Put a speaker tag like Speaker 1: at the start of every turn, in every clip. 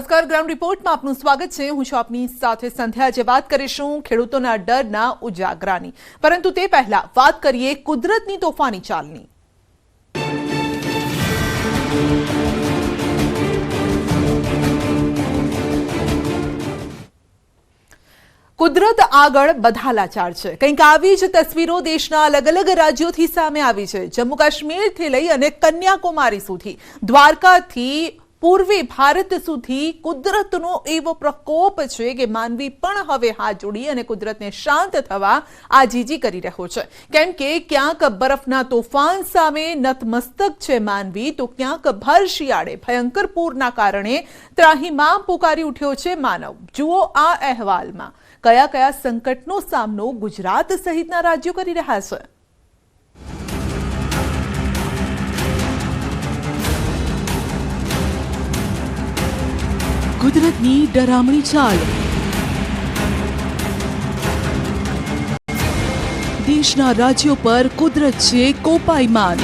Speaker 1: નમસ્કાર ગ્રાઉન્ડ રિપોર્ટમાં આપનું સ્વાગત છે. હું છું આપની સાથે સંધ્યા, જે વાત કરીશું ખેડૂતોના ડરના ઉજાગરાની. પરંતુ તે પહેલા વાત કરીએ કુદરતની તોફાની ચાલની. કુદરત આગળ બધા લાચાર છે. કંઈક આવી જ તસવીરો દેશના અલગ અલગ રાજ્યોથી સામે આવી છે. જમ્મુ કાશ્મીરથી લઈ અને કન્યાકુમારી સુધી. દ્વારકાથી પૂર્વી ભારત સુધી કુદરતનો એવો પ્રકોપ છે કે માનવી પણ હવે હાથ જોડી અને કુદરતને શાંત થવા આજીજી કરી રહ્યો છે. કેમ કે ક્યાંક બરફના તોફાન સામે નતમસ્તક છે માનવી, તો ક્યાંક ભર શિયાળે ભયંકર પૂરના કારણે ત્રાહિમામ પુકારી ઉઠ્યો છે માનવ. જુઓ આ અહેવાલમાં. કયા કયા સંકટનો સામનો ગુજરાત સહિતના રાજ્યો કરી રહ્યા છે.
Speaker 2: કુદરતની ડરામણી ચાલ દેશના રાજ્યો પર કુદરત છે કોપાયમાન.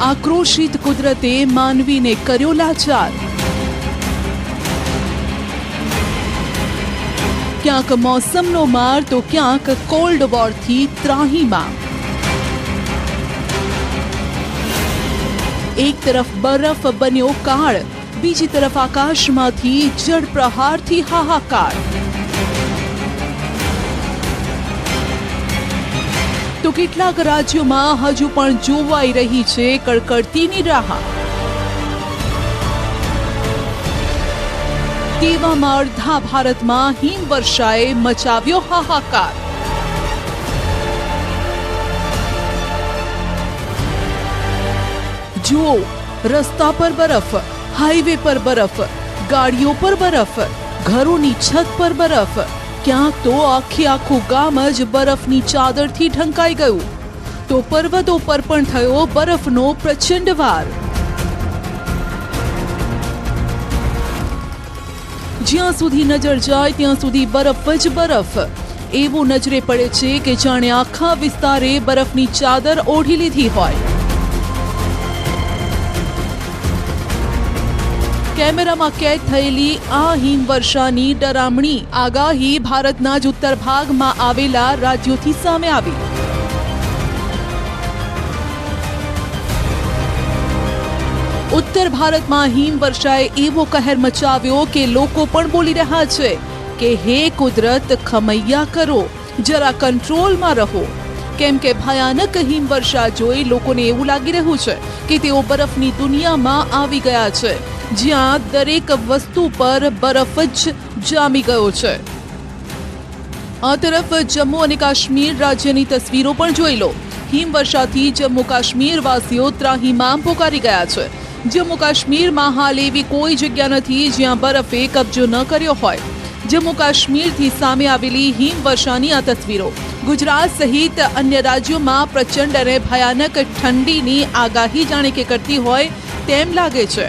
Speaker 2: આક્રોશિત કુદરતે માનવીને કર્યો લાચાર. ક્યાંક મોસમનો માર તો ક્યાંક કોલ્ડ વોરથી ત્રાહીમાં. એક તરફ બરફ બન્યો કાળ, બીજી તરફ આકાશમાંથી જળ પ્રહારથી હાહાકાર. તો કેટલાક રાજ્યોમાં હજુ પણ જોવાઈ રહી છે કડકડતીની રાહ. તેવામાં અડધા ભારતમાં હિમવર્ષાએ મચાવ્યો હાહાકાર. જુઓ, રસ્તા પર બરફ હાઈવે પર બરફ, ગાડીઓ પર બરફ, ઘરોની છત પર બરફ. ક્યાંક તો આખે આખું ગામ જ બરફની ચાદરથી ઢંકાઈ ગયું. તો પર્વતો પર પણ થયો બરફનો પ્રચંડ વાર. જ્યાં સુધી નજર જાય, ત્યાં સુધી બરફ જ બરફ. એવું નજરે પડે છે કે જાણે આખા વિસ્તારે બરફની ચાદર ઓઢી લીધી હોય. કેમેરામાં કેદ થયેલી આ હિમવર્ષાની ડરામણી આગાહી ભારતના જ ઉત્તર ભાગમાં આવેલા રાજ્યોથી સામે આવી. ઉત્તર ભારતમાં હિમવર્ષાએ એવો કહેર મચાવ્યો કે લોકો પણ બોલી રહ્યા છે કે, હે કુદરત, ખમૈયા કરો. જરા કંટ્રોલમાં રહો. કેમ કે ભયાનક હિમવર્ષા જોઈ લોકોને એવું લાગી રહ્યું છે કે તેઓ બરફની દુનિયામાં આવી ગયા છે, જ્યાં દરેક વસ્તુ પર બરફ જ જામી ગયો છે. આ તરફ જમ્મુ અને કાશ્મીર રાજ્યની તસવીરો પણ જોઈ લો. હિમવર્ષાથી જમ્મુ કાશ્મીર વાસીઓ ત્રાહીમામ પોકારી ગયા છે. જમ્મુ કાશ્મીરમાં હાલ એવી કોઈ જગ્યા નથી જ્યાં બરફે કબજો ન કર્યો હોય. જમ્મુ કાશ્મીરથી સામે આવેલી હિમવર્ષાની આ તસવીરો. ગુજરાત સહિત અન્ય રાજ્યોમાં પ્રચંડ અને ભયાનક ઠંડીની આગાહી જાણે કે કરતી હોય તેમ લાગે છે.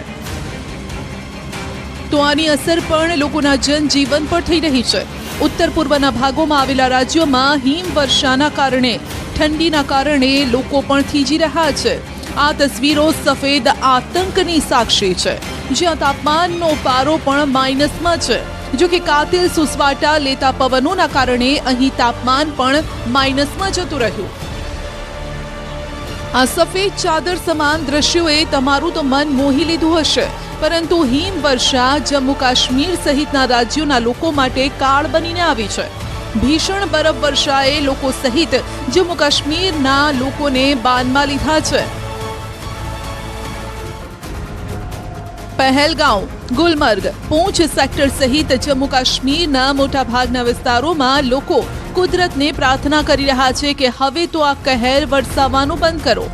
Speaker 2: તો આની અસર પણ લોકોના જનજીવન પર થઈ રહી છે. ઉત્તર પૂર્વના ભાગોમાં આવેલા રાજ્યોમાં હિમવર્ષાના કારણે, ઠંડીના કારણે લોકો પણ થીજી રહ્યા છે. આ તસવીરો સફેદ આતંકની સાક્ષી છે. જ્યાં તાપમાનનો પારો પણ માઇનસમાં છે. જો કે કાતિલ સુસવાટા લેતા પવનોના કારણે અહીં તાપમાન પણ માઇનસમાં જતું રહ્યું. આ સફેદ ચાદર સમાન દ્રશ્યોએ તમારું તો મન મોહી લીધું હશે, પરંતુ હિમવર્ષા જમ્મુ કાશ્મીર સહિતના રાજ્યોના લોકો માટે કાળ બનીને આવી છે. ભીષણ બરફ વર્ષાએ લોકો સહિત જમ્મુ કાશ્મીરના લોકોને બાનમાં લીધા છે. પહેલગાંવ, ગુલમર્ગ, પૂંછ સેક્ટર સહિત જમ્મુ કાશ્મીરના મોટાભાગના વિસ્તારોમાં લોકો કુદરતને પ્રાર્થના કરી રહ્યા છે કે હવે તો આ કહેર વરસાવવાનું બંધ કરો.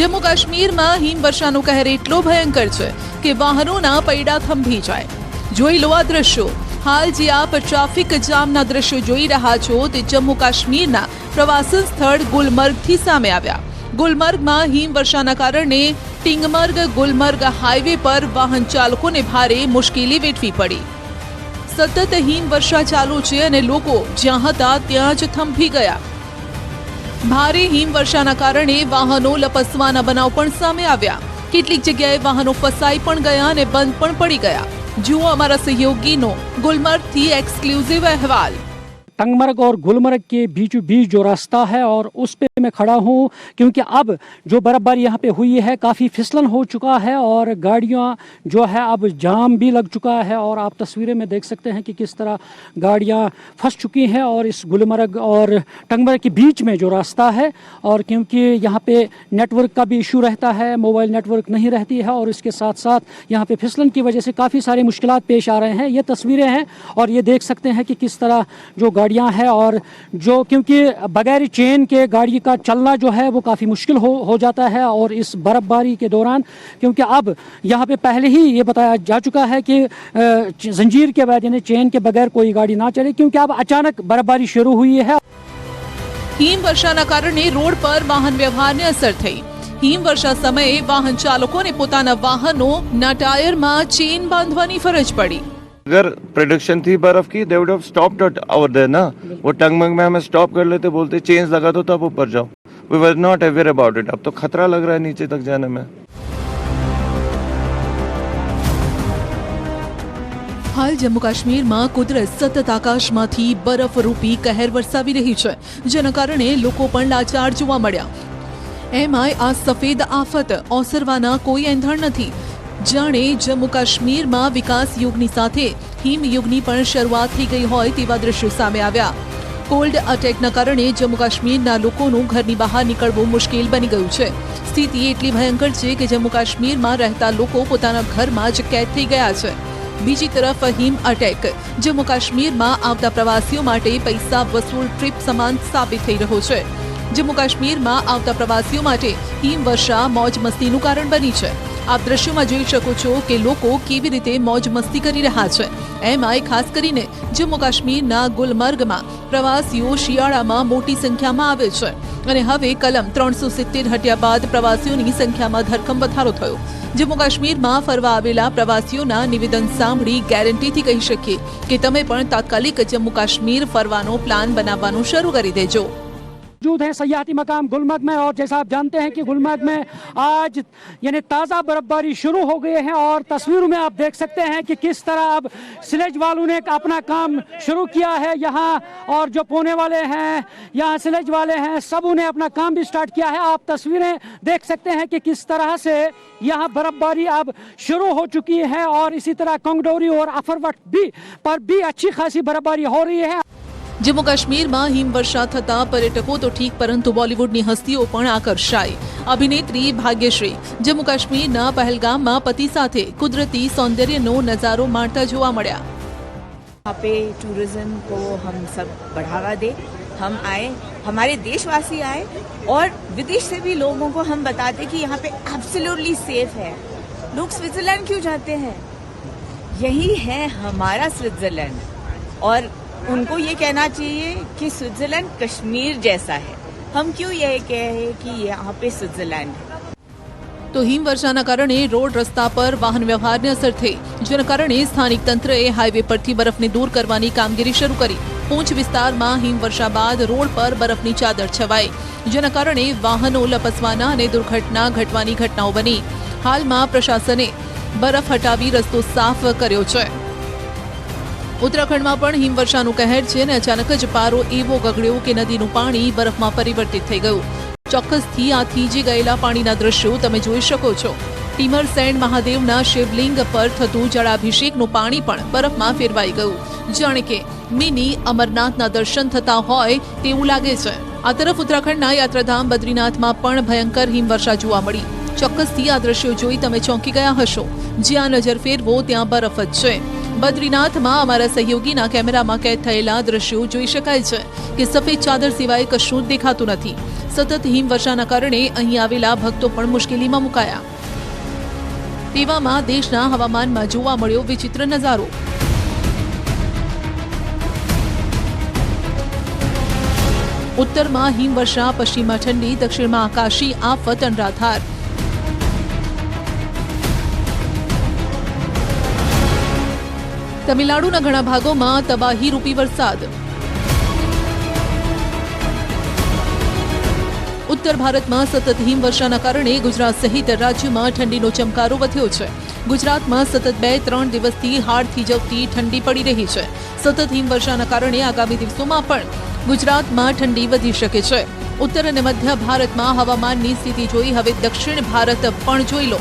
Speaker 2: જમ્મુ કાશ્મીરમાં હિમવર્ષાનો કહેર એટલો ભયંકર છે કે વાહનોના પૈડા થંભી જાય. જોઈ લો આ દ્રશ્યો. હાલ જે આપ ટ્રાફિક જામના દ્રશ્યો જોઈ રહ્યા છો તે જમ્મુ કાશ્મીરના પ્રવાસન સ્થળ ગુલમર્ગથી સામે આવ્યા. ગુલમર્ગમાં હિમવર્ષાના કારણે ટિંગમર્ગ ગુલમર્ગ હાઈવે પર વાહન ચાલકોને ભારે મુશ્કેલી વેઠવી પડી. સતત હિમવર્ષા ચાલુ છે અને લોકો જ્યાં હતા ત્યાં જ થંભી ગયા. ભારે હિમવર્ષાના કારણે વાહનો લપસવાના બનાવ પણ સામે આવ્યા. કેટલીક જગ્યાએ વાહનો ફસાઈ પણ ગયા અને બંધ પણ પડી ગયા. જુઓ અમારા સહયોગીનો ગુલમર્ગથી એક્સક્લુઝિવ અહેવાલ.
Speaker 3: टंगमर्ग और गुलमर्ग के बीचों बीच जो रास्ता है और उस पे मैं खड़ा हूँ, क्योंकि अब जो बर्फबारी यहाँ पे हुई है, काफ़ी फिसलन हो चुका है और गाड़ियाँ जो है, अब जाम भी लग चुका है और आप तस्वीरें में देख सकते हैं कि किस तरह गाड़ियाँ फंस चुकी हैं और इस गुलमर्ग और टंगमर्ग के बीच में जो रास्ता है और क्योंकि यहाँ पे नेटवर्क का भी इशू रहता है, मोबाइल नेटवर्क नहीं रहती है और इसके साथ साथ यहाँ पे फिसलन की वजह से काफ़ी सारी मुश्किल पेश आ रहे हैं। ये तस्वीरें हैं और ये देख सकते हैं कि किस तरह जो गाड़ियाँ हैं और जो क्योंकि बगैर चेन के गाड़ी का चलना जो है वो काफ़ी मुश्किल हो हो जाता है और इस बर्फबारी के दौरान क्योंकि अब यहाँ पे पहले ही ये बताया जा चुका है कि अ, जंजीर के बाद यानी चेन के बगैर कोई गाड़ी ना चले क्योंकि अब अचानक बर्फबारी शुरू हुई है
Speaker 2: હિમવર્ષાના કારણે રોડ પર વાહન વ્યવહારને અસર થઈ હિમવર્ષા સમયે વાહન ચાલકોને પોતાના વાહનોના ટાયરમાં ચેન બાંધવાની ફરજ પડી
Speaker 4: अगर प्रोडक्शन थी बर्फ की they would have stopped it over there ना वो टंगमंग में हमें स्टॉप कर लेते बोलते चेंज लगा दो तब ऊपर जाओ we were not aware about it अब तो खतरा लग रहा है नीचे तक जाने में
Speaker 2: હાલ જમ્મુ કાશ્મીરમાં કુદરત સતત આકાશમાંથી બરફ રૂપી કહેર વરસાવી રહી છે જેના કારણે લોકો પણ લાચાર જોવા મળ્યા એમાંય આ સફેદ આફત ઓસરવાના કોઈ એંધણ નથી જાણે જમ્મુ કાશ્મીરમાં વિકાસ યુગની સાથે હિમયુગની પણ શરૂઆત થઈ ગઈ હોય તેવા દ્રશ્યો સામે આવ્યા. કોલ્ડ અટેકના કારણે જમ્મુ કાશ્મીરના લોકોનું ઘરની બહાર નીકળવું મુશ્કેલ બની ગયું છે. સ્થિતિ એટલી ભયંકર છે કે જમ્મુ કાશ્મીરમાં રહેતા લોકો પોતાના ઘરમાં જ કેદ થઈ ગયા છે. બીજી તરફ હિમ અટેક. જમ્મુ કાશ્મીરમાં આવતા પ્રવાસીઓ માટે પૈસા, વસૂલ, ટ્રીપ સમાન સાબિત થઈ રહ્યો છે. જમ્મુ કાશ્મીરમાં આવતા પ્રવાસીઓ માટે હિમવર્ષા મોજ મસ્તીનું કારણ બની છે. આપ દ્રશ્યોમાં જોઈ શકો છો કે લોકો કેવી રીતે મોજ મસ્તી કરી રહ્યા છે. એમાંય ખાસ કરીને જમ્મુ કાશ્મીરના ગુલમર્ગમાં પ્રવાસીઓ શિયાળામાં મોટી સંખ્યામાં આવે છે. અને હવે કલમ ત્રણસો સિત્તેર હટ્યા બાદ પ્રવાસીઓની સંખ્યામાં ધરખમ વધારો થયો. જમ્મુ કાશ્મીરમાં ફરવા આવેલા પ્રવાસીઓના નિવેદન સાંભળી ગેરંટીથી કહી શકીએ કે તમે પણ તાત્કાલિક જમ્મુ કાશ્મીર ફરવાનો પ્લાન બનાવવાનું શરૂ કરી દેજો.
Speaker 3: मौजूद है सयाहती मकाम गुलमर्ग में, और जैसा आप जानते हैं कि गुलमर्ग में आज, यानी ताज़ा बर्फबारी शुरू हो गई है, और तस्वीरों में आप देख सकते हैं कि किस तरह अब स्लेज वालों ने अपना काम शुरू किया है यहाँ, और जो पोने वाले हैं, यहाँ स्लेज वाले हैं, सब उन्हें अपना काम भी स्टार्ट किया है। आप तस्वीरें देख सकते हैं कि किस तरह से यहाँ बर्फबारी अब शुरू हो चुकी है, और इसी तरह कंगडोरी और अफरवट भी, पर भी अच्छी खासी बर्फबारी हो रही है।
Speaker 2: જમ્મુ કાશ્મીરમાં હિમવર્ષા થતા પર્યટકો તો ઠીક પરંતુ બોલિવૂડની હસ્તીઓ પણ આકર્ષાય અભિનેત્રી ભાગ્યશ્રી જમ્મુ કાશ્મીરના પહેલગામમાં પતિ સાથે કુદરતી સૌંદર્યનો નજારો માણતા જોવા મળ્યા
Speaker 5: यहाँ पे टूरिज्म को हम सब बढ़ावा दें हम आए हमारे देशवासी आए और विदेश से भी लोगों को हम बता दें कि यहाँ पे एब्सोल्युटली सेफ है लोग स्विट्जरलैंड क्यों जाते हैं यही है हमारा स्विट्जरलैंड और उनको ये कहना चाहिए कि स्विट्जरलैंड कश्मीर जैसा है हम क्यों यह कहें कि यहाँ पे स्विट्जरलैंड है
Speaker 2: તો હિમવર્ષાના કારણે રોડ રસ્તા પર વાહન વ્યવહારને અસર થઈ જેના કારણે સ્થાનિક તંત્રએ હાઈવે પરથી બરફને દૂર કરવાની કામગીરી શરૂ કરી પૂંછ વિસ્તારમાં હિમવર્ષા બાદ રોડ પર બરફની ચાદર છવાઈ જેના કારણે વાહનો લપસવાના અને દુર્ઘટના ઘટવાની ઘટનાઓ બની હાલમાં પ્રશાસને બરફ હટાવી રસ્તો સાફ કર્યો છે ઉત્તરાખંડમાં પણ હિમવર્ષાનું કહેર છે અને અચાનક જ પારો એવો ગગડ્યો કે નદીનું પાણી બરફમાં પરિવર્તિત થઈ ગયું. ચોક્કસથી આ થીજી ગયેલા પાણીના દ્રશ્યો તમે જોઈ શકો છો. ટીમર સેન્ડ મહાદેવના શિવલિંગ પર થતું જળાભિષેકનું પાણી પણ બરફમાં ફેરવાઈ ગયું. જાણે કે મિની અમરનાથના દર્શન થતા હોય તેવું લાગે છે. આ તરફ ઉત્તરાખંડના યાત્રાધામ બદ્રીનાથમાં પણ ભયંકર હિમવર્ષા જોવા મળી. ચોક્કસથી આ દ્રશ્યો જોઈ તમે ચોંકી ગયા હશો. જ્યાં નજર ફેરવો ત્યાં બરફ જ છે. બદ્રીનાથમાં અમારા સહયોગીના કેમેરામાં કેદ થયેલા દ્રશ્યો જોઈ શકાય છે કે સફેદ ચાદર સિવાય કશું જ દેખાતું નથી. સતત હિમવર્ષાના કારણે અહીં આવેલા ભક્તો પણ મુશ્કેલીમાં મુકાયા. તેવામાં દેશના હવામાનમાં જોવા મળ્યો વિચિત્ર નજારો. ઉત્તરમાં હિમવર્ષા, પશ્ચિમમાં ઠંડી, દક્ષિણમાં આકાશી આફત, અનરાધાર. તમિલનાડુના ઘણા ભાગોમાં તબાહી રૂપી વરસાદ. ઉત્તર ભારતમાં સતત હિમવર્ષાના કારણે ગુજરાત સહિત રાજ્યમાં ઠંડીનો ચમકારો વધ્યો છે. ગુજરાતમાં સતત બે ત્રણ દિવસથી હાડ થીજવતી ઠંડી પડી રહી છે. સતત હિમવર્ષાના કારણે આગામી દિવસોમાં પણ ગુજરાતમાં ઠંડી વધી શકે છે. ઉત્તર અને મધ્ય ભારતમાં હવામાનની સ્થિતિ જોઈ હવે દક્ષિણ ભારત પણ જોઈ લો.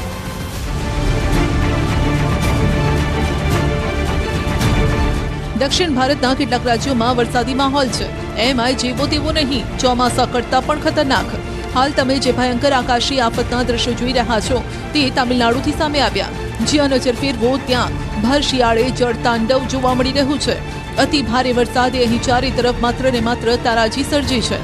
Speaker 2: દક્ષિણ ભારતના કેટલાક રાજ્યોમાં વરસાદી માહોલ છે. એમાંય જેવો તેવો નહીં. ચોમાસા કરતા પણ ખતરનાક. હાલ તમે જે ભયંકર આકાશી આફતના દ્રશ્યો જોઈ રહ્યા છો, તે તામિલનાડુથી સામે આવ્યા. જ્યાં નજર ફેરવો, ત્યાં ભર શિયાળે જળતાંડવ જોવા મળી રહ્યું છે. અતિ ભારે વરસાદે અહીં ચારે તરફ માત્ર ને માત્ર તારાજી સર્જી છે.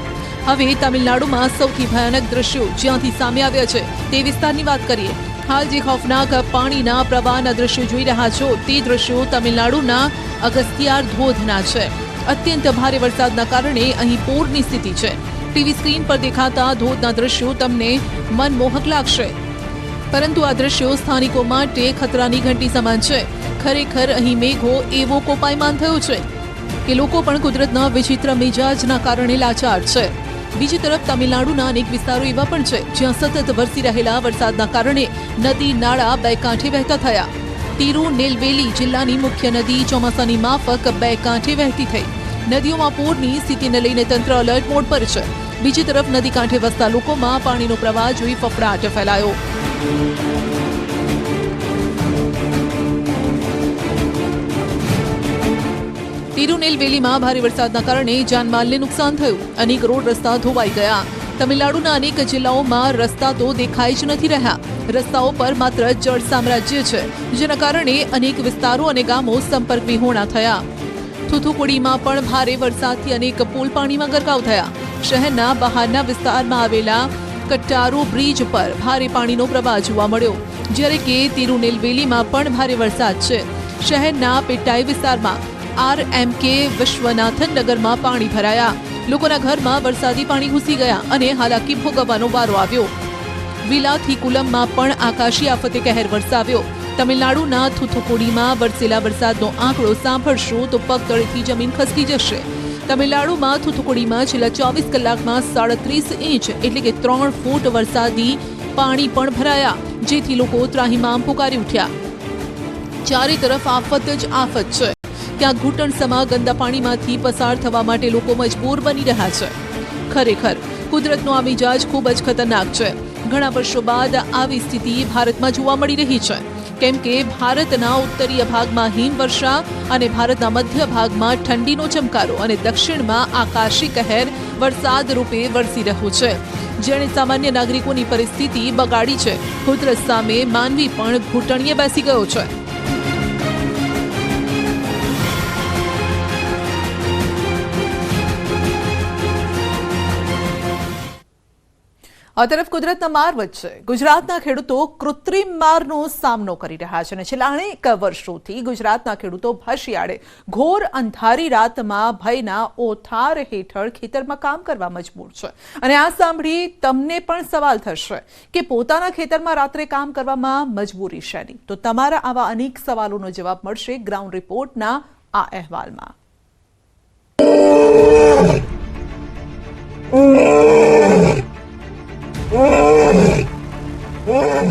Speaker 2: હવે તામિલનાડુમાં સૌથી ભયાનક દ્રશ્યો જ્યાંથી સામે આવ્યા છે, તે વિસ્તારની વાત કરીએ. હાલ જે ખોફનાક પાણીના પ્રવાહના દ્રશ્યો જોઈ રહ્યા છો, તે દ્રશ્યો તમિલનાડુના અગસ્તિયાર ધોધના છે. અત્યંત ભારે વરસાદના કારણે અહીં પૂરની સ્થિતિ છે. ટીવી સ્ક્રીન પર દેખાતા ધોધના દ્રશ્યો તમને મનમોહક લાગશે. પરંતુ આ દ્રશ્યો સ્થાનિકો માટે ખતરાની ઘંટી સમાન છે. ખરેખર અહીં મેઘો એવો કોપાયમાન થયો છે કે લોકો પણ કુદરતના વિચિત્ર મિજાજના કારણે લાચાર છે. બીજી તરફ તમિલનાડુના અનેક વિસ્તારો એવા પણ છે જ્યાં સતત વરસી રહેલા વરસાદના કારણે નદી, નાળા બે કાંઠે વહેતા થયા. તિરુનેલવેલી જિલ્લાની મુખ્ય નદી ચોમાસાની માફક બે કાંઠે વહેતી થઈ. નદીઓમાં પૂરની સ્થિતિને લઈને તંત્ર એલર્ટ મોડ પર છે. બીજી તરફ નદી કાંઠે વસતા લોકોમાં પાણીનો પ્રવાહ જોઈ ફફડાટ ફેલાયો. તિરુનેલવેલીમાં ભારે વરસાદના કારણે જાનમાલને નુકસાન થયું. અનેક રોડ રસ્તા ધોવાઈ ગયા. તમિલનાડુના અનેક જિલ્લાઓમાં રસ્તા તો દેખાય જ નથી રહ્યા. રસ્તાઓ પર માત્ર જળ સામ્રાજ્ય છે, જેના કારણે અનેક વિસ્તારો અને ગામો સંપર્ક વિહોણા થયા. થુથુકુડીમાં પણ ભારે વરસાદથી અનેક પુલ પાણીમાં ગરકાવ થયા. શહેરના બહારના વિસ્તારમાં આવેલા કટ્ટારો બ્રિજ પર ભારે પાણીનો પ્રવાહ જોવા મળ્યો. જ્યારે કે તિરુનેલવેલીમાં પણ ભારે વરસાદ છે. શહેરના પેટાઈ વિસ્તારમાં આર એમ કે વિશ્વનાથન નગરમાં પાણી ભરાયા. લોકોના ઘરમાં વરસાદી પાણી ઘૂસી ગયા અને હાલાકી ભોગવવાનો વારો આવ્યો. વિલાથી કુલમમાં પણ આકાશી આફતે કહેર વરસાવ્યો. તમિલનાડુના થુથુકુડીમાં વરસેલા વરસાદનો આંકડો સાંભળશો તો પગ તળેથી જમીન ખસકી જશે. તમિલનાડુમાં થુથુકુડીમાં છેલ્લા ચોવીસ કલાકમાં સાડત્રીસ ઇંચ એટલે કે ત્રણ ફૂટ વરસાદી પાણી પણ ભરાયા, જેથી લોકો ત્રાહીમામ પુકારી ઉઠ્યા. ચારે તરફ આફત જ આફત છે. ક્યાં ઘૂંટણ સમા ગંદા પાણીમાંથી પસાર થવા માટે લોકો મજબૂર બની રહ્યા છે. ખરેખર, કુદરતનો આ મિજાજ ખૂબ જ ખતરનાક છે. ઘણા વર્ષો બાદ આવી સ્થિતિ ભારતમાં જોવા મળી રહી છે. કેમ કે ભારતના ઉત્તરીય ભાગમાં હિમવર્ષા અને ભારતના મધ્ય ભાગમાં ઠંડીનો ચમકારો અને દક્ષિણમાં આકાશી કહેર વરસાદ રૂપે વરસી રહ્યો છે. જેણે સામાન્ય નાગરિકોની પરિસ્થિતિ બગાડી છે. કુદરત સામે માનવી પણ ઘૂંટણીએ બેસી ગયો છે.
Speaker 1: આ તરફ કુદરતના માર વચ્ચે ગુજરાતના ખેડૂતો કૃત્રિમ મારનો સામનો કરી રહ્યા છે અને છેલ્લા અનેક વર્ષોથી ગુજરાતના ખેડૂતો ભશિયાળે ઘોર અંધારી રાતમાં ભયના ઓથાર હેઠળ ખેતરમાં કામ કરવા મજબૂર છે. અને આ સાંભળી તમને પણ સવાલ થશે કે પોતાના ખેતરમાં રાત્રે કામ કરવામાં મજબૂરી શેની? તો તમારા આવા અનેક સવાલોનો જવાબ મળશે ગ્રાઉન્ડ રિપોર્ટના આ અહેવાલમાં.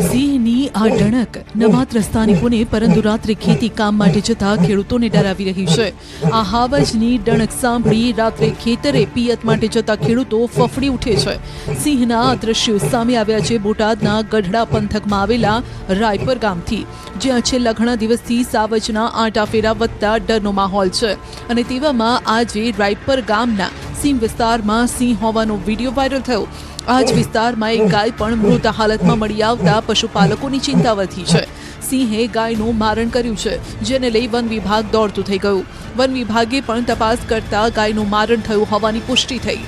Speaker 2: સિંહની આ ડણક ન માત્ર સ્થાનિકોને પરંતુ રાત્રે ખેતી કામ માટે જતા ખેડૂતોને ડરાવી રહી છે. આ હાવજની ડણક સાંભળી રાત્રે ખેતરે પિયત માટે જતા ખેડૂતો ફફડી ઉઠે છે. સિંહના આ દ્રશ્યો સામે આવ્યા છે બોટાદના ગઢડા પંથકમાં આવેલા રાયપર ગામથી, જ્યાં છેલ્લા ઘણા દિવસથી સાવજના આંટાફેરા વધતા ડરનો માહોલ છે. અને તેવામાં આજે રાયપર ગામના સિંહ વિસ્તારમાં સિંહ હોવાનો વીડિયો વાયરલ થયો. આ જ વિસ્તારમાં એક ગાય પણ મૃત હાલતમાં મળી આવતા પશુપાલકોની ચિંતા વધી છે. સિંહે ગાયનું મારણ કર્યું છે, જેને લઈ વન વિભાગ દોડતું થઈ ગયું. વન વિભાગે પણ તપાસ કરતા ગાયનું મારણ થયું હોવાની પુષ્ટિ થઈ.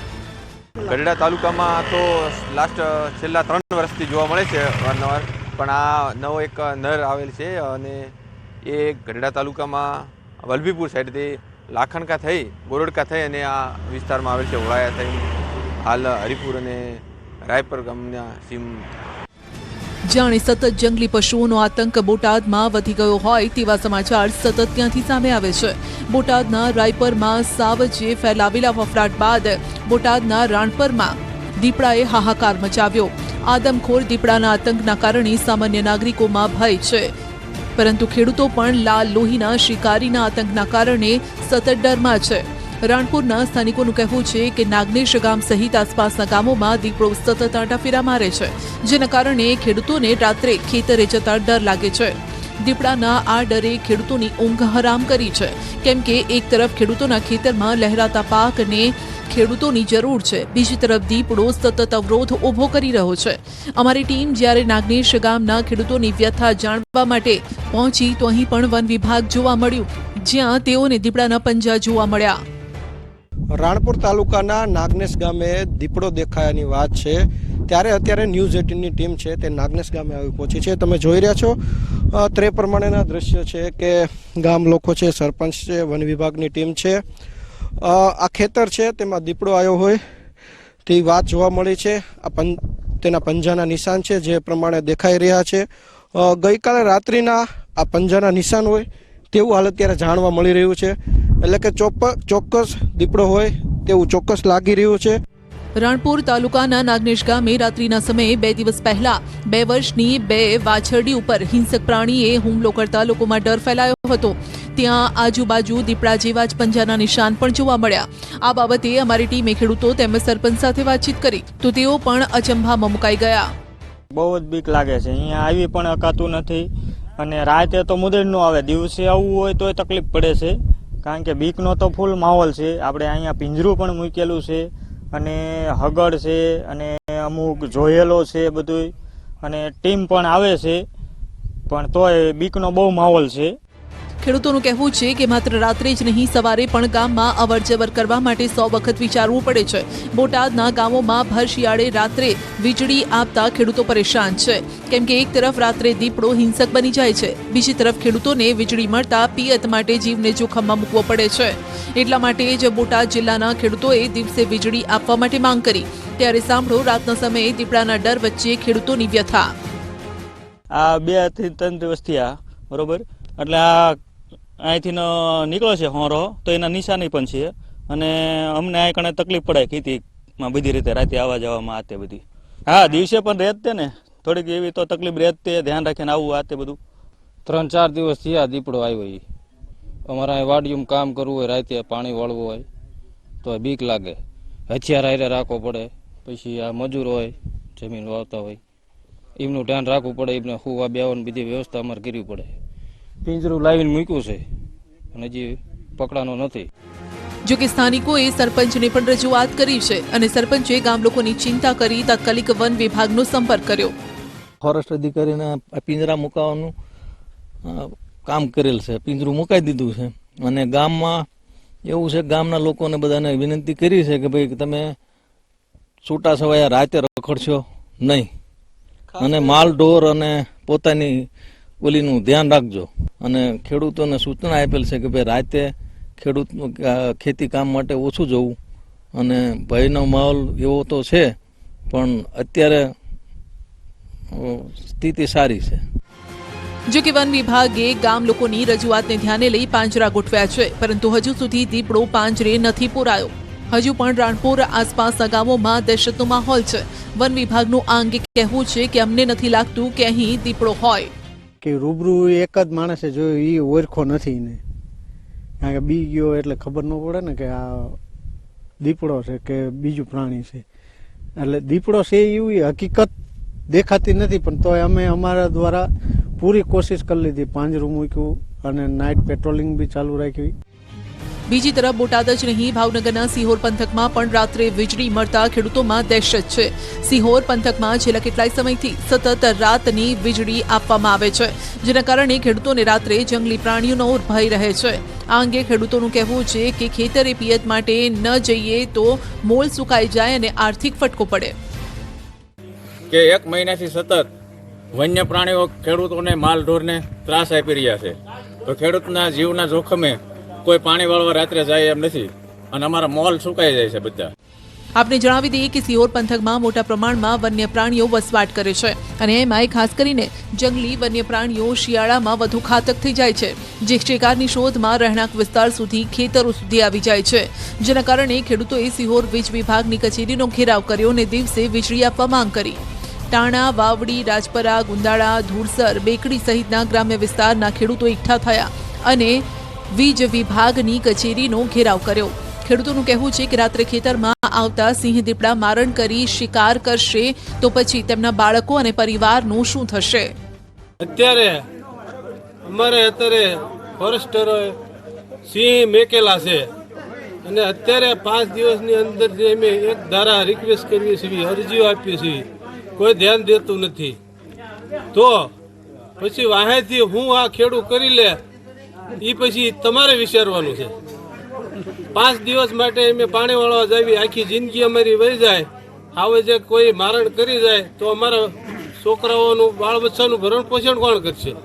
Speaker 6: ગઢડા તાલુકામાં તો લાસ્ટ છેલ્લા ત્રણ વર્ષથી જોવા મળે છે અવારનવાર પણ આ નવો એક નર આવેલ છે અને એ ગઢડા તાલુકામાં વલભીપુર સાઈડથી લાખણકા થઈ, ગોરડકા થઈ અને આ વિસ્તારમાં આવેલ છે, ઓળાયા થઈ. હાલ હરિપુર અને રાયપર ગામના સીમ
Speaker 2: જાણે સતત જંગલી પશુઓનો આતંક બોટાદમાં વધી ગયો હોય તેવા સમાચાર સતત ત્યાંથી સામે આવે છે. બોટાદના રાયપરમાં સાવજે ફેલાવેલા ફફડાટ બાદ બોટાદના રાણપરમાં દીપડાએ હાહાકાર મચાવ્યો. આદમખોર દીપડાના આતંકના કારણે સામાન્ય નાગરિકોમાં ભય છે. પરંતુ ખેડૂતો પણ લાલ લોહીના શિકારીના આતંકના કારણે સતત ડરમાં છે. રાણપુરના સ્થાનિકોનું કહેવું છે કે નાગનેશ ગામ સહિત આસપાસના ગામોમાં દીપડો સતત આંટાફેરા મારે છે, જેના કારણે ખેડૂતોને રાત્રે ખેતરે જતા ડર લાગે છે. દીપડાના આ ડરે ખેડૂતોની ઊંઘ હરામ કરી છે, કેમ કે એક તરફ ખેડૂતોના ખેતરમાં લહેરાતા પાકને ખેડૂતોની જરૂર છે, બીજી તરફ દીપડો સતત અવરોધ ઊભો કરી રહ્યો છે. અમારી ટીમ જ્યારે નાગનેશ ગામના ખેડૂતોની વ્યથા જાણવા માટે પહોંચી, તો અહીં પણ વન વિભાગ જોવા મળ્યું, જ્યાં તેઓને દીપડાના પંજા જોવા મળ્યા.
Speaker 7: રાણપુર તાલુકાના નાગનેશ ગામે દીપડો દેખાયાની વાત છે. ત્યારે અત્યારે ન્યૂઝ એટીનની ટીમ છે તે નાગનેશ ગામે આવી પહોંચી છે. તમે જોઈ રહ્યા છો તે પ્રમાણેના દ્રશ્ય છે કે ગામ લોકો છે, સરપંચ છે, વન વિભાગની ટીમ છે. આ ખેતર છે, તેમાં દીપડો આવ્યો હોય તે વાત જોવા મળી છે. આ પં, તેના પંજાના નિશાન છે, જે પ્રમાણે દેખાઈ રહ્યા છે. ગઈકાલે રાત્રિના આ પંજાના નિશાન હોય તેવું હાલ અત્યારે જાણવા મળી રહ્યું છે. એટલે કે ચોપ- ચોક્કસ દીપડો હોય તેવું ચોક્કસ લાગી રહ્યું છે.
Speaker 2: રણપુર તાલુકાના નાગનેશ ગામે રાત્રિના સમયે બે દિવસ પહેલા બે વર્ષની બે વાછરડી ઉપર હિંસક પ્રાણીએ હુમલો કરતા લોકોમાં ડર ફેલાયો હતો. ત્યાં આજુબાજુ દીપડા જેવા જ પંજાના નિશાન પણ જોવા મળ્યા. આ બાબતે અમારી ટીમે ખેડૂતો તેમજ સરપંચ સાથે વાતચીત કરી તો તેઓ પણ અચંભામાં મુકાઈ ગયા.
Speaker 8: બહુ જ બીક લાગે છે. અહીંયા આવી પણ અકાતું નથી. અને રાતે તો મુદેડનું આવે, દિવસે આવવું હોય તોય તકલીફ પડે છે. કારણ કે બીકનો તો ફૂલ માહોલ છે. આપણે અહીંયા પિંજરું પણ મૂકેલું છે અને હગડ છે અને અમુક જોયેલો છે બધું અને ટીમ પણ આવે છે. પણ તોય બીકનો બહુ માહોલ છે.
Speaker 2: ખેડૂતોનું કહેવું છે કે માત્ર રાત્રે જ નહીં, સવારે પણ ગામમાં અવર જવર કરવા માટે સો વખત વિચારવું પડે છે. બોટાદના ગામોમાં ભર શિયાળે રાત્રે વીજળી આપતા ખેડૂતો પરેશાન છે. કેમ કે એક તરફ રાત્રે દીપડો હિંસક બની જાય છે, બીજી તરફ ખેડૂતોને વીજળી મળતા પિયત માટે જીવને જોખમમાં મૂકવો પડે છે. એટલા માટે જ બોટાદ જિલ્લાના ખેડૂતોએ દિવસે વીજળી આપવા માટે માંગ કરી. ત્યારે સાંભળો, રાતના સમયે દીપડાના ડર વચ્ચે ખેડૂતોની વ્યથા.
Speaker 8: આ બેથી ત્રણ દિવસ થયા, બરોબર? એટલે આ અહીંથી નીકળે છે હોરો, તો એના નિશાની પણ છે. અને અમને અહીં કણે તકલીફ પડે ખેતીમાં બધી રીતે, રાતે આવવા જવામાં આતે બધી. હા, દિવસે પણ રહેત તે ને. થોડીક એવી તો તકલીફ રહેત તે, ધ્યાન રાખીને આવવું આતે બધું.
Speaker 9: ત્રણ ચાર દિવસ થયા દીપડો આવ્યો એ અમારે અહીં વાડીયું કામ કરવું હોય, રાતે પાણી વાળવું હોય, તો બીક લાગે. હથિયાર આયરે રાખવો પડે, પછી આ મજૂર હોય, જમીન વાવતા હોય. એમનું ધ્યાન રાખવું પડે, એમને હુવા બેવાની બધી વ્યવસ્થા અમારે કરવી પડે. પિંજરું લાવીને મૂક્યું છે. અને જે પકડાનો નથી.
Speaker 2: જો કે સ્થાનિકોએ સરપંચને પણ રજૂઆત કરી છે અને સરપંચે ગામ લોકોની ચિંતા કરી તાત્કાલિક વન વિભાગનો સંપર્ક કર્યો.
Speaker 10: ફોરેસ્ટ અધિકારીને પિંજરા મુકાવાનું કામ કરેલ છે. પિંજરું મુકાઈ દીધું છે. અને ગામમાં એવું છે ગામના લોકોને બધાને વિનંતી કરી છે કે ભાઈ તમે છૂટા સવાયા રાતે રખડશો નહીં. અને માલ ઢોર અને પોતાની ઓલીનું ધ્યાન રાખજો. અને ખેડૂતોને સૂચના આપેલ છે કે ભાઈ રાતે ખેડૂત ખેતી કામ માટે ઓછું જવું. અને ભયનો માહોલ એવો તો છે, પણ અત્યારે સ્થિતિ સારી છે.
Speaker 2: જો કે વન વિભાગે ગામ લોકોની રજૂઆતને ધ્યાને લઈ પાંજરા ગોઠવ્યા છે, પરંતુ હજુ સુધી દીપડો પાંજરે નથી પુરાયો. હજુ પણ રાણપુર આસપાસના ગામોમાં દહેશતનો માહોલ છે. વન વિભાગનું આ અંગે કહેવું છે કે અમને નથી લાગતું કે અહીં દીપડો હોય.
Speaker 11: કે રૂબરૂ એક જ માણસે જોયું એ ઓરખો નથી ને કારણ કે બી ગયો એટલે ખબર ન પડે ને કે આ દીપડો છે કે બીજું પ્રાણી છે. એટલે દીપડો છે એવી હકીકત દેખાતી નથી, પણ તોય અમે અમારા દ્વારા પૂરી કોશિશ કરી લીધી. પાંજરું મૂક્યું અને નાઇટ પેટ્રોલિંગ બી ચાલુ રાખી
Speaker 2: બીજી તરફ બોટાદ જ નહીં, ભાવનગરના સિહોર પંથકમાં પણ રાત્રે વીજળી મળતા ખેડૂતોમાં દહેશત છે. સિહોર પંથકમાં છેલ્લા કેટલાય સમયથી સતત રાતની વીજળી આપવામાં આવે છે, જેના કારણે ખેડૂતોને રાત્રે જંગલી પ્રાણીઓનો ભય રહે છે. આ અંગે ખેડૂતોનું કહેવું છે કે ખેતરે પિયત માટે ન જઈએ તો મોલ સુકાઈ જાય અને આર્થિક ફટકો પડે.
Speaker 12: કે એક મહિનાથી સતત વન્ય પ્રાણીઓ ખેડૂતોને માલ ઢોરને ત્રાસ આપી રહ્યા છે. તો ખેડૂતના જીવના જોખમે કોઈ પાણી વાળવા રાત્રે જાય એમ નથી. અને અમારા મોલ સુકાઈ જાય છે બધા.
Speaker 2: આપને જણાવી દઈએ કે સિહોર પંથકમાં મોટા પ્રમાણમાં વન્ય પ્રાણીઓ વસવાટ કરે છે અને એમાંય ખાસ કરીને જંગલી વન્ય પ્રાણીઓ શિયાળામાં વધુ ઘાતક થઈ જાય છે. જે શિકારની શોધમાં રહેણાંક વિસ્તાર સુધી ખેતરો સુધી આવી જાય છે. જેના કારણે ખેડૂતોએ સિહોર વીજ વિભાગની કચેરીનો ઘેરાવ કર્યો અને દિવસે વીજળી આપવા માંગ કરી. ટાણા, વાવડી, રાજપરા, ગુંદાળા ધુરસર બેકડી સહિતના ગ્રામ્ય વિસ્તારના ખેડૂતો એકઠા થયા અને વીજ વિભાગની કચેરીનો ઘેરાવ કર્યો. ખેડૂતોનું કહેવું છે કે રાત્રે ખેતરમાં આવતા સિંહ દીપડા મારણ કરી શિકાર કરશે તો પછી તેમના બાળકો અને પરિવારનું શું થશે?
Speaker 13: અત્યારે અમારે અત્યારે ફોરેસ્ટરો સિંહ મેકેલા છે. અને અત્યારે પાંચ દિવસની અંદર જે અમે એક ધારા રિક્વેસ્ટ કરીએ છીએ અરજીઓ આપીએ છીએ, કોઈ ધ્યાન દેતું નથી. તો પછી વાહેથી હું આ ખેડૂત કરી લે એ પછી તમારે વિચારવાનું છે. પાંચ દિવસ માટે અમે પાણી વાળવા જાવી, આખી જિંદગી અમારી વહી જાય. આવે જે કોઈ મારણ કરી જાય, તો અમારા છોકરાઓનું બાળ બચ્ચાનું ભરણ પોષણ કોણ કરશે?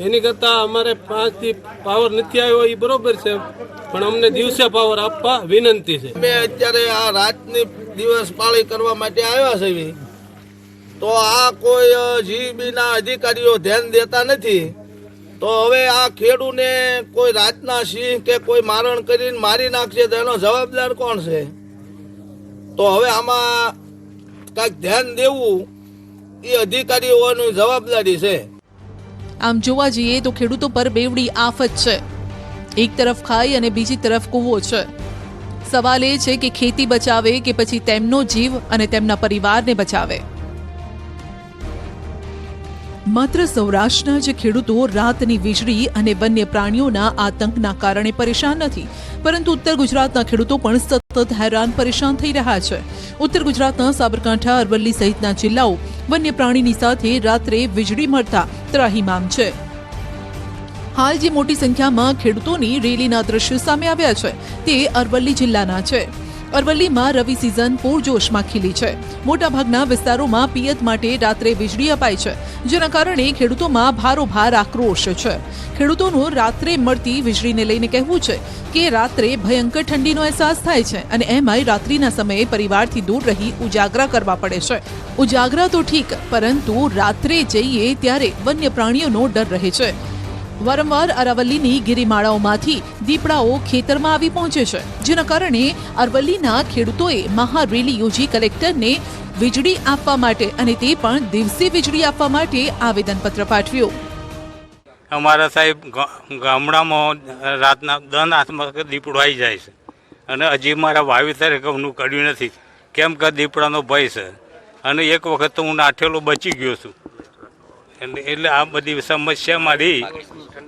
Speaker 13: એની કરતાં અમારે પાંચથી પાવર નથી આવ્યો એ બરોબર છે. પણ અમને દિવસે પાવર આપવા વિનંતી છે.
Speaker 14: અમે અત્યારે આ રાતની દિવસ પાળી કરવા માટે આવ્યા છે તો આ કોઈ જીબીના અધિકારીઓ ધ્યાન દેતા નથી. તો હવે આ ખેડૂને કોઈ રાતના સિંહ કે કોઈ મારણ કરીને મારી નાખશે તો એનો જવાબદાર કોણ છે? તો હવે આમાં કાંઈક ધ્યાન દેવું એ અધિકારીઓની જવાબદારી છે.
Speaker 2: આમ જોવા જઈએ તો ખેડૂતો પર બેવડી આફત છે. એક તરફ ખાઈ અને બીજી તરફ કૂવો છે. સવાલ એ છે કે ખેતી બચાવે કે પછી તેમનો જીવ અને તેમના પરિવારને બચાવે? માત્ર સૌરાષ્ટ્રના જ ખેડૂતો રાતની વીજળી અને વન્ય પ્રાણીઓના આતંકના કારણે પરેશાન નથી, પરંતુ ઉત્તર ગુજરાતના ખેડૂતો પણ સતત હેરાન પરેશાન થઈ રહ્યા છે. ઉત્તર ગુજરાતના સાબરકાંઠા, અરવલ્લી સહિતના જિલ્લાઓ વન્ય પ્રાણીની સાથે રાત્રે વીજળી મળતા ત્રાહિમામ છે. હાલ જે મોટી સંખ્યામાં ખેડૂતોની રેલીના દ્રશ્યો સામે આવ્યા છે, તે અરવલ્લી જિલ્લાના છે. અરવલ્લીમાં રવિ સિઝન પૂરજોશમાં ખીલી છે. મોટાભાગના વિસ્તારોમાં પિયત માટે રાત્રે વીજળી અપાય છે, જેના કારણે ખેડૂતોમાં ભારોભાર આક્રોશ છે. ખેડૂતોનું રાત્રે મળતી વીજળીને લઈને કહેવું છે કે રાત્રે ભયંકર ઠંડીનો અહેસાસ થાય છે અને એમાંય રાત્રિના સમયે પરિવારથી દૂર રહી ઉજાગરા કરવા પડે છે. ઉજાગરા તો ઠીક, પરંતુ રાત્રે જઈએ ત્યારે વન્ય પ્રાણીઓનો ડર રહે છે. વારંવાર અરાવલ્લીની ગિરિમાળાઓમાંથી દીપડાઓ ખેતરમાં આવી પહોંચે છે, જેના કારણે અરવલ્લીના ખેડૂતોએ મહારેલી યોજી કલેક્ટરને વીજળી આપવા માટે અને તે પણ દિવસે વીજળી આપવા માટે આવેદનપત્ર પાઠવ્યું.
Speaker 12: અમારા સાહેબ ગામડામાં રાતના દન હાથમાં દીપડો આવી જાય છે. અને હજી મારા વાવેતર ઘઉંનું કર્યું નથી. કેમ કે દીપડાનો ભય છે. અને એક વખત તો હું નાઠેલો બચી ગયો છું. એટલે એટલે આ બધી સમસ્યા મારી.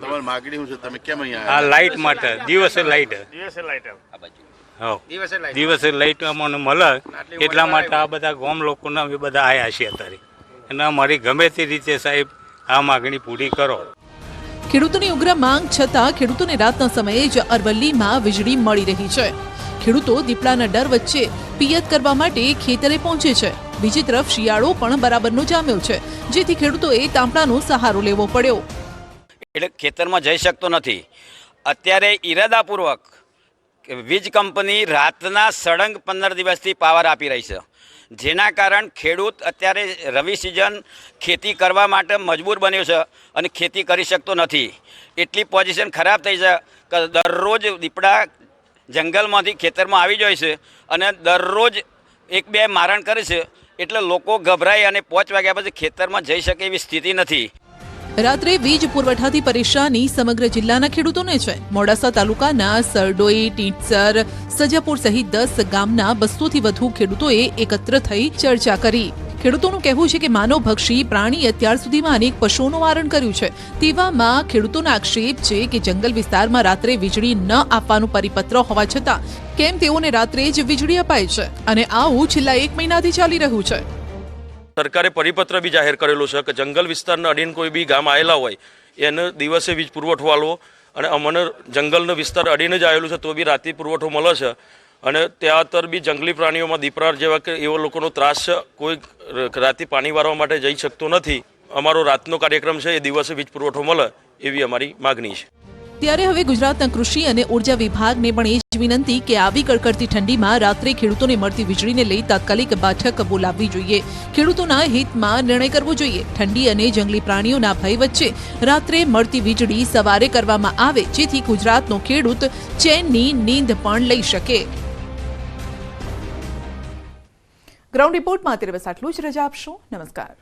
Speaker 14: તમારી માગણી શું છે? તમે કેમ અહીંયા
Speaker 12: આ લાઇટ માટે. દિવસે લાઇટ હા. દિવસે લાઇટ અમને મળે. એટલા માટે આ બધા ગામ લોકોના અમે બધા આવ્યા છીએ અત્યારે. અને અમારી ગમે તે રીતે સાહેબ આ માગણી પૂરી કરો.
Speaker 2: ખેડૂતોની ઉગ્ર માંગ છતાં ખેડૂતોને રાતના સમયે જ અરવલ્લીમાં વીજળી મળી રહી છે. ખેડૂતો દીપડાના ડર વચ્ચે પિયત કરવા માટે ખેતરે પહોંચે છે. બીજી તરફ શિયાળો પણ બરાબરનો જામ્યો છે, જેથી ખેડૂતોએ તાંપડાનો સહારો લેવો પડ્યો.
Speaker 15: એટલે ખેતરમાં જઈ શકતો નથી. અત્યારે ઈરાદાપૂર્વક વીજ કંપની રાતના સળંગ પંદર દિવસથી પાવર આપી રહી છે. જેના કારણ ખેડૂત અત્યારે રવિ સિઝન ખેતી કરવા માટે મજબૂર બન્યો છે અને ખેતી કરી શકતો નથી. એટલી પોઝિશન ખરાબ થઈ છે કે દરરોજ દીપડા જંગલમાંથી ખેતરમાં આવી જાય છે અને દરરોજ એક બે મારણ કરે છે એટલે લોકો ગભરાય અને પોચ વાગ્યા પછી ખેતરમાં જઈ શકે એવી સ્થિતિ નથી.
Speaker 2: રાત્રે વીજ પુરવઠાથી પરેશાની સમગ્ર જિલ્લાના ખેડૂતોને છે. મોડાસા તાલુકાના સરડોઈ ટીટસર સજાપુર સહિત દસ ગામના બસોથી વધુ ખેડૂતોએ એકત્ર થઈ ચર્ચા કરી. ખેડૂતોનું કહેવું છે કે માનવભક્ષી પ્રાણી અત્યાર સુધીમાં અનેક પશુઓનું મારણ કર્યું છે. તેવામાં ખેડૂતોનો આક્ષેપ છે કે જંગલ વિસ્તારમાં રાત્રે વીજળી ન આપવાનું પરિપત્ર હોવા છતાં કેમ તેઓને રાત્રે જ વીજળી અપાય છે? અને આવું છેલ્લા એક મહિનાથી ચાલી રહ્યું છે.
Speaker 16: સરકારે પરિપત્ર બી જાહેર કરેલો છે કે જંગલ વિસ્તારના અડીને કોઈ બી ગામ આવેલા હોય, એને દિવસે વીજ પુરવઠો આલવો અને અમને જંગલનો વિસ્તાર અડીને જ આવેલું છે તો બી રાતે પુરવઠો મળે છે. અને ત્યાંતર બી જંગલી પ્રાણીઓમાં દીપરાર જેવા કે એવા લોકોનો ત્રાસ કોઈ રાતે પાણી વારવા માટે જઈ શકતો નથી. અમારો રાતનો કાર્યક્રમ છે, એ દિવસે વીજ પુરવઠો મળે એવી અમારી માગણી છે.
Speaker 2: ત્યારે હવે ગુજરાતના કૃષિ અને ઊર્જા વિભાગને પણ એ જ વિનંતી કે આવી કડકડતી ઠંડીમાં રાત્રે ખેડૂતોને મળતી વીજળીને લઈ તાત્કાલિક બેઠક બોલાવવી જોઈએ. ખેડૂતોના હિતમાં નિર્ણય કરવો જોઈએ. ઠંડી અને જંગલી પ્રાણીઓના ભય વચ્ચે રાત્રે મળતી વીજળી સવારે કરવામાં આવે, જેથી ગુજરાતનો ખેડૂત ચેનની નીંદ પણ લઈ શકે.
Speaker 1: ગ્રાઉન્ડ રિપોર્ટમાં અત્યારે બસ આટલું જ. રજા આપશો. નમસ્કાર.